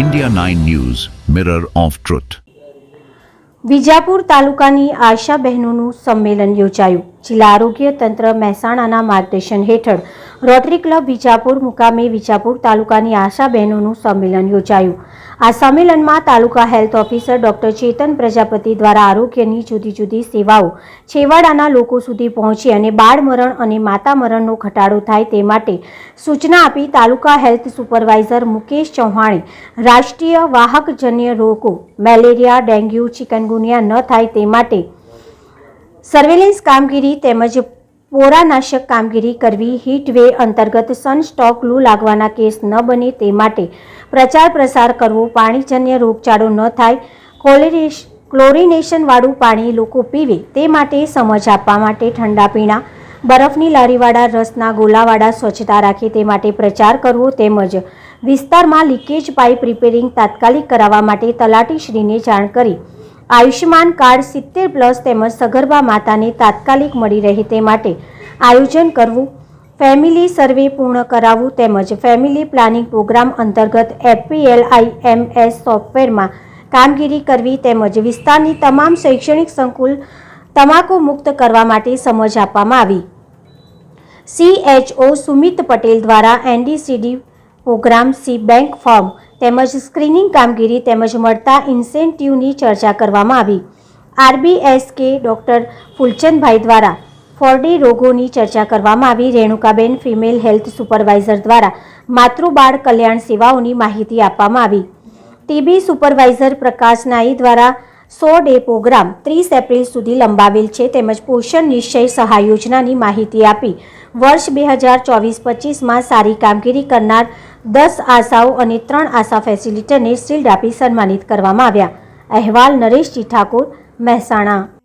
India 9 news mirror of truth Vijapur તાલુકાની આશા બહેનોનું સંમેલન યોજાયું. જિલ્લા આરોગ્ય તંત્ર મહેસાણાના માર્ગદર્શન હેઠળ રોટરી ક્લબ વિજાપુર મુકામે વિજાપુર તાલુકાની આશા બહેનોનું સંમેલન યોજાયું. આ સંમેલનમાં તાલુકા health officer doctor Chetan Prajapati દ્વારા આરોગ્યની જુદી જુદી સેવાઓ છેવાડાના લોકો સુધી પહોંચે અને બાળ મરણ અને માતા મરણનો ઘટાડો થાય તે માટે સૂચના આપી તાલુકા હેલ્થ સુપરવાઇઝર મુકેશ ચૌહાણે, રાષ્ટ્રીય વાહકજન્ય રોગો, મેલેરિયા, ડેન્ગ્યુ, ચિકનગુનિયા ન થાય તે માટે સર્વેલન્સ કામગીરી તેમજ પોરાનાશક કામગીરી કરવી હીટવે અંતર્ગત સનસ્ટોક લૂ લાગવાના કેસ ન બને તે માટે પ્રચાર પ્રસાર કરવો, પાણીજન્ય રોગચાળો ન થાય, કોલેરેશ, ક્લોરિનેશનવાળું પાણી લોકો પીવે તે માટે સમજ આપવા માટે ઠંડા પીણા, બરફની લારીવાળા રસના ગોલાવાળા સ્વચ્છતા રાખે તે માટે પ્રચાર કરવો તેમજ વિસ્તારમાં લીકેજ પાઇપ રિપેરિંગ તાત્કાલિક કરાવવા માટે તલાટીશ્રીને જાણ કરી. આયુષ્યમાન કાર્ડ સિત્તેર પ્લસ તેમજ સગર્ભા માતાને તાત્કાલિક મળી રહે તે માટે આયોજન કરવું, ફેમિલી સર્વે પૂર્ણ કરાવવું તેમજ ફેમિલી પ્લાનિંગ પ્રોગ્રામ અંતર્ગત એફપીએલઆઈએમએસ સોફ્ટવેરમાં કામગીરી કરવી તેમજ વિસ્તારની તમામ શૈક્ષણિક સંકુલ તમાકુ મુક્ત કરવા માટે સમજ આપવામાં આવી. સીએચઓ સુમિત પટેલ દ્વારા NDCD programme C bank form તેમજ સ્ક્રીનિંગ કામગીરી તેમજ મળતા ઇન્સેન્ટિવની ચર્ચા કરવામાં આવી. આરબીએસકે ડોક્ટર ફૂલચંદભાઈ દ્વારા ફોરડી રોગોની ચર્ચા કરવામાં આવી. રેણુકાબેન ફિમેલ હેલ્થ સુપરવાઇઝર દ્વારા માતૃબાળ કલ્યાણ સેવાઓની માહિતી આપવામાં આવી. ટીબી સુપરવાઇઝર પ્રકાશ નાઈ દ્વારા સો ડે પ્રોગ્રામ ત્રીસ એપ્રિલ સુધી લંબાવેલ છે તેમજ પોષણ નિશ્ચય સહાય યોજનાની માહિતી આપી. વર્ષ બે હજાર ચોવીસ પચીસમાં સારી કામગીરી કરનાર દસ આશાઓ અને ત્રણ આશા ફેસિલિટરને શિલ્ડ આપી સન્માનિત કરવામાં આવ્યા. અહેવાલ નરેશજી ઠાકોર, મહેસાણા.